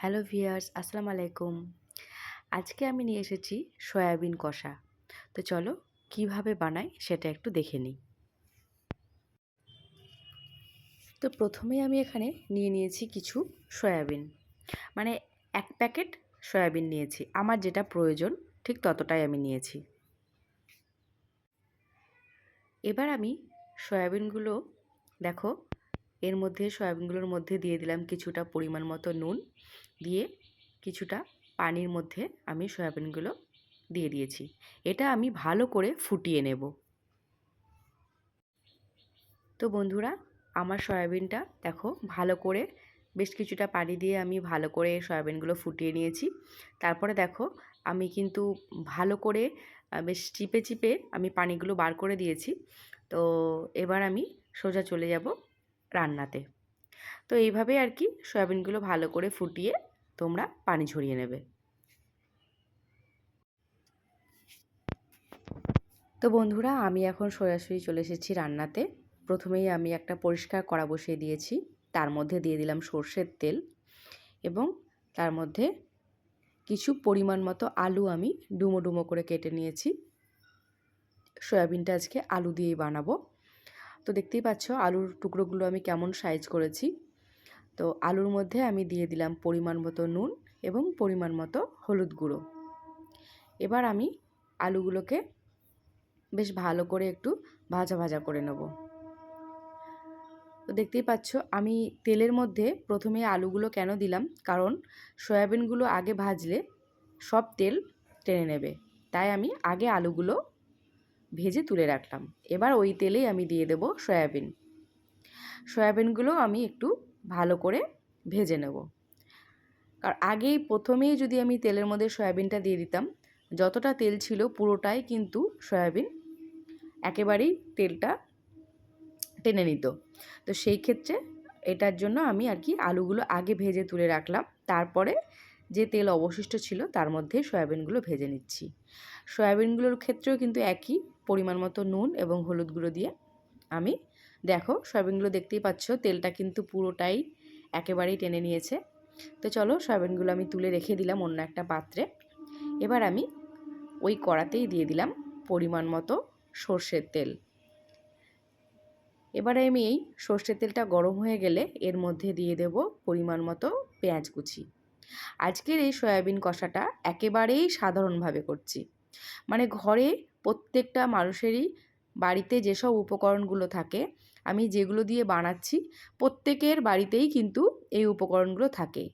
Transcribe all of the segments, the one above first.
Hello viewers, আসসালামু আলাইকুম। আজকে আমি নিয়ে এসেছি সয়াবিন কষা। তো চলো, কীভাবে বানাই সেটা একটু দেখে নিই। তো প্রথমেই আমি এখানে নিয়ে নিয়েছি কিছু সয়াবিন। মানে এক প্যাকেট সয়াবিন নিয়েছি। আমার যেটা প্রয়োজন, ঠিক ততটাই আমি নিয়েছি। এবার আমি সয়াবিনগুলো, দেখো, এর মধ্যে, সয়াবিনগুলোর মধ্যে দিয়ে দিলাম কিছুটা পরিমাণ মতো নুন। দিয়ে কিছুটা পানির মধ্যে আমি সয়াবিনগুলো দিয়ে দিয়েছি। এটা আমি ভালো করে ফুটিয়ে নেব। তো বন্ধুরা, আমার সয়াবিনটা দেখো ভালো করে বেশ কিছুটা পানি দিয়ে আমি ভালো করে সয়াবিনগুলো ফুটিয়ে নিয়েছি। তারপরে দেখো, আমি কিন্তু ভালো করে বেশ চিপে চিপে আমি পানিগুলো বার করে দিয়েছি। তো এবার আমি সোজা চলে যাব রান্নাতে। তো এইভাবে আর কি সয়াবিনগুলো ভালো করে ফুটিয়ে তোমরা পানি ঝরিয়ে নেবে। তো বন্ধুরা, আমি এখন সরাসরি চলে এসেছি রান্নাতে। প্রথমেই আমি একটা পরিষ্কার কড়া বসিয়ে দিয়েছি। তার মধ্যে দিয়ে দিলাম সর্ষের তেল এবং তার মধ্যে কিছু পরিমাণ মতো আলু আমি ডুমো ডুমো করে কেটে নিয়েছি। সয়াবিনটা আজকে আলু দিয়েই বানাবো। তো দেখতেই পাচ্ছ, আলুর টুকরোগুলো আমি কেমন সাইজ করেছি। তো আলুর মধ্যে আমি দিয়ে দিলাম পরিমাণ মতো নুন এবং পরিমাণ মতো হলুদ গুঁড়ো। এবার আমি আলুগুলোকে বেশ ভালো করে একটু ভাজা ভাজা করে নেব। তো দেখতেই পাচ্ছ, আমি তেলের মধ্যে প্রথমে আলুগুলো কেন দিলাম? কারণ সয়াবিনগুলো আগে ভাজলে সব তেল টেনে নেবে। তাই আমি আগে আলুগুলো ভেজে তুলে রাখলাম। এবার ওই তেলেই আমি দিয়ে দেব সয়াবিন। সয়াবিনগুলো আমি একটু ভালো করে ভেজে নেব। আর আগেই প্রথমেই যদি আমি তেলের মধ্যে সয়াবিনটা দিয়ে দিতাম, যতটা তেল ছিল পুরোটাই কিন্তু সয়াবিন একেবারেই তেলটা টেনে নিত। তো সেই ক্ষেত্রে এটার জন্য আমি আর কি আলুগুলো আগে ভেজে তুলে রাখলাম, তারপরে যে তেল অবশিষ্ট ছিল তার মধ্যে সয়াবিনগুলো ভেজে নিচ্ছি। সয়াবিনগুলোর ক্ষেত্রেও কিন্তু একই পরিমাণ মতো নুন এবং হলুদ গুঁড়ো দিয়ে আমি দেখো সয়াবিনগুলো দেখতেই পাচ্ছ, তেলটা কিন্তু পুরোটাই একেবারেই টেনে নিয়েছে। তো চলো সয়াবিনগুলো আমি তুলে রেখে দিলাম অন্য একটা পাত্রে। এবার আমি ওই কড়াতেই দিয়ে দিলাম পরিমাণ মতো সর্ষের তেল। এবারে আমি এই সর্ষের তেলটা গরম হয়ে গেলে এর মধ্যে দিয়ে দেব পরিমাণ মতো পেঁয়াজ কুচি। আজকের এই সয়াবিন কষাটা একেবারেই সাধারণভাবে করছি। মানে ঘরে প্রত্যেকটা মানুষেরই বাড়িতে যেসব উপকরণগুলো থাকে আমি যেগুলো দিয়ে বানাচ্ছি, প্রত্যেকের বাড়িতেই কিন্তু এই উপকরণগুলো থাকে।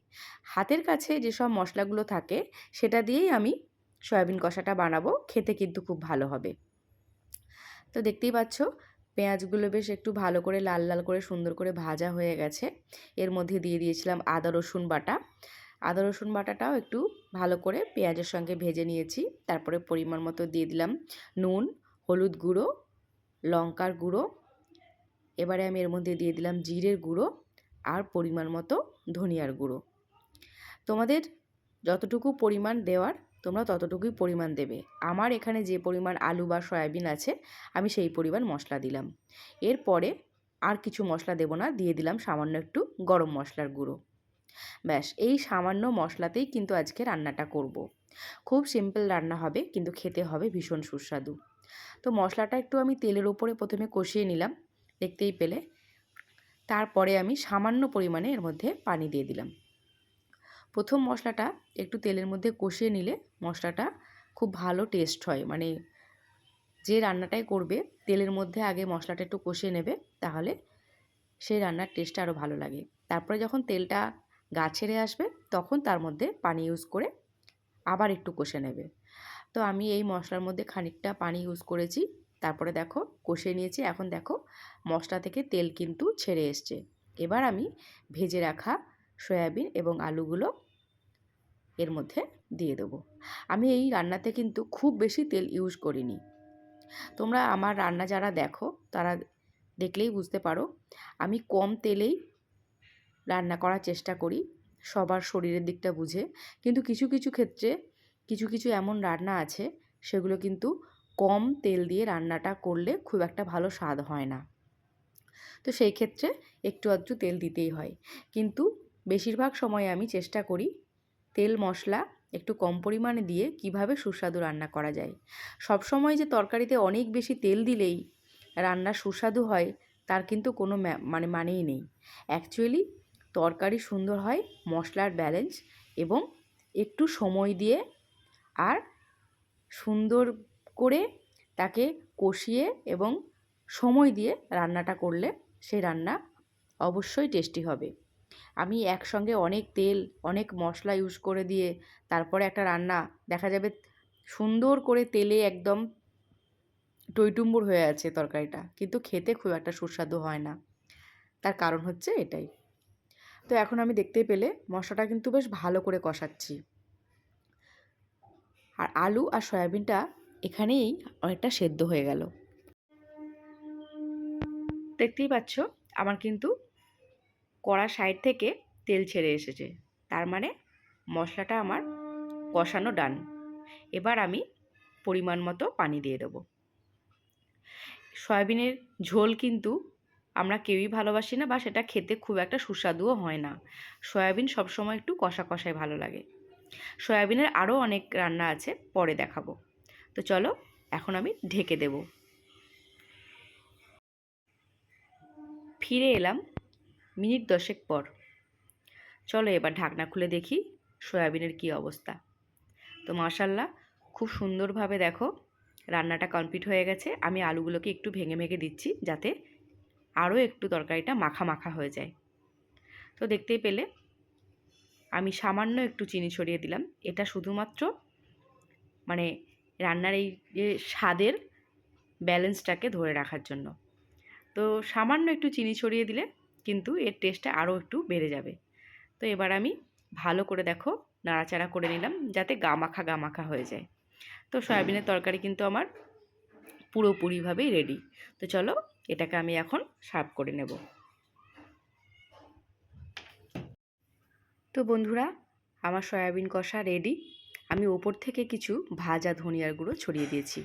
হাতের কাছে যেসব মশলাগুলো থাকে, সেটা দিয়েই আমি সয়াবিন কষাটা বানাবো, খেতে কিন্তু খুব ভালো হবে। তো দেখতেই পাচ্ছ, পেঁয়াজগুলো বেশ একটু ভালো করে লাল লাল করে সুন্দর করে ভাজা হয়ে গেছে। এর মধ্যে দিয়ে দিয়েছিলাম আদা, রসুন বাটা। আদা, রসুন বাটাটাও একটু ভালো করে পেঁয়াজের সঙ্গে ভেজে নিয়েছি। তারপরে পরিমাণ মতো দিয়ে দিলাম নুন, হলুদ গুঁড়ো, লঙ্কার গুঁড়ো এবারে আমি এর মধ্যে দিয়ে দিলাম জিরের গুঁড়ো আর পরিমাণ মতো ধনিয়ার গুঁড়ো। তোমাদের যতটুকু পরিমাণ দেওয়ার, তোমরা ততটুকুই পরিমাণ দেবে। আমার এখানে যে পরিমাণ আলু বা সয়াবিন আছে, আমি সেই পরিমাণ মশলা দিলাম। এরপরে আর কিছু মশলা দেব না, দিয়ে দিলাম সামান্য একটু গরম মশলার গুঁড়ো। ব্যাস, এই সামান্য মশলাতেই কিন্তু আজকে রান্নাটা করব। খুব সিম্পল রান্না হবে, কিন্তু খেতে হবে ভীষণ সুস্বাদু। তো মশলাটা একটু আমি তেলের ওপরে প্রথমে কষিয়ে নিলাম। দেখতেই পেলে। তারপরে আমি সামান্য পরিমাণে এর মধ্যে পানি দিয়ে দিলাম। প্রথম মশলাটা একটু তেলের মধ্যে কষিয়ে নিলে মশলাটা খুব ভালো টেস্ট হয়। মানে যে রান্নাটাই করবে, তেলের মধ্যে আগে মশলাটা একটু কষিয়ে নেবে, তাহলে সেই রান্নার টেস্টটা আরও ভালো লাগে। তারপরে যখন তেলটা গা ছেড়ে আসবে, তখন তার মধ্যে পানি ইউজ করে আবার একটু কষে নেবে। তো আমি এই মশলার মধ্যে খানিকটা পানি ইউজ করেছি। তারপরে দেখো কষিয়ে নিয়েছি। এখন দেখো মশলা থেকে তেল কিন্তু ছেড়ে এসছে। এবার আমি ভেজে রাখা সয়াবিন এবং আলুগুলো এর মধ্যে দিয়ে দেবো। আমি এই রান্নাতে কিন্তু খুব বেশি তেল ইউজ করিনি। তোমরা আমার রান্না যারা দেখো তারা দেখলেই বুঝতে পারো, আমি কম তেলেই রান্না করার চেষ্টা করি, সবার শরীরের দিকটা বুঝে। কিন্তু কিছু কিছু ক্ষেত্রে কিছু কিছু এমন রান্না আছে সেগুলো কিন্তু কম তেল দিয়ে রান্নাটা করলে খুব একটা ভালো স্বাদ হয় না। তো সেই ক্ষেত্রে একটু আধটু তেল দিতেই হয়। কিন্তু বেশিরভাগ সময় আমি চেষ্টা করি তেল, মশলা একটু কম পরিমাণে দিয়ে কীভাবে সুস্বাদু রান্না করা যায়। সব সময় যে তরকারিতে অনেক বেশি তেল দিলেই রান্না সুস্বাদু হয়, তার কিন্তু কোনো মানে মানেই নেই। অ্যাকচুয়ালি তরকারি সুন্দর হয়, মশলার ব্যালেন্স এবং একটু সময় দিয়ে আর সুন্দর করে তাকে কষিয়ে এবং সময় দিয়ে রান্নাটা করলে সেই রান্না অবশ্যই টেস্টি হবে। আমি একসঙ্গে অনেক তেল, অনেক মশলা ইউজ করে দিয়ে তারপরে একটা রান্না, দেখা যাবে সুন্দর করে তেলে একদম টইটুম্বুর হয়ে আছে তরকারিটা, কিন্তু খেতে খুব একটা সুস্বাদু হয় না। তার কারণ হচ্ছে এটাই। তো এখন আমি দেখতে পেলে মশলাটা কিন্তু বেশ ভালো করে কষাচ্ছি। আর আলু আর সয়াবিনটা এখানেই অনেকটা সেদ্ধ হয়ে গেল। দেখতেই পাচ্ছ, আমার কিন্তু কড়া সাইড থেকে তেল ছেড়ে এসেছে। তার মানে মশলাটা আমার কষানো ডান। এবার আমি পরিমাণ মতো পানি দিয়ে দেবো। সয়াবিনের ঝোল কিন্তু আমরা কেউই ভালোবাসি না বা সেটা খেতে খুব একটা সুস্বাদুও হয় না। সয়াবিন সবসময় একটু কষা কষায় ভালো লাগে। সয়াবিনের আরও অনেক রান্না আছে, পরে দেখাবো। তো চলো, এখন আমি ঢেকে দেব। ফিরে এলাম মিনিট দশেক পর। চলো এবার ঢাকনা খুলে দেখি সয়াবিনের কি অবস্থা। তো মাশাল্লাহ, খুব সুন্দরভাবে দেখো রান্নাটা কমপ্লিট হয়ে গেছে। আমি আলুগুলোকে একটু ভেঙে ভেঙে দিচ্ছি যাতে আরও একটু তরকারিটা মাখা মাখা হয়ে যায়। তো দেখতেই পেলে, আমি সামান্য একটু চিনি ছড়িয়ে দিলাম। এটা শুধুমাত্র মানে রান্নার এই যে স্বাদের ব্যালেন্সটাকে ধরে রাখার জন্য। তো সামান্য একটু চিনি ছড়িয়ে দিলে কিন্তু এর টেস্টটা আরও একটু বেড়ে যাবে। তো এবার আমি ভালো করে দেখো নাড়াচাড়া করে নিলাম যাতে গামাখা গামাখা হয়ে যায়। তো সয়াবিনের তরকারি কিন্তু আমার পুরোপুরিভাবেই রেডি তো চলো এটাকে আমি এখন সার্ভ করে নেব। তো বন্ধুরা, আমার সয়াবিন কষা রেডি আমি ওপর থেকে কিছু ভাজা ধনিয়ার গুঁড়ো ছড়িয়ে দিয়েছি।